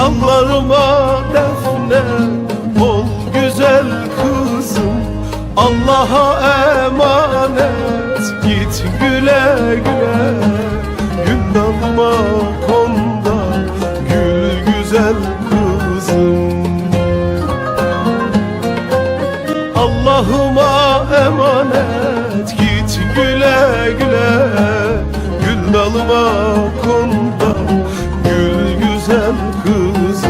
Dallarıma defne ol güzel kızım. Allah'a emanet. Git güle güle. Gül dalma konda gül güzel kızım. Allah'ıma emanet. Git güle güle. Gül dalıma kon Who's?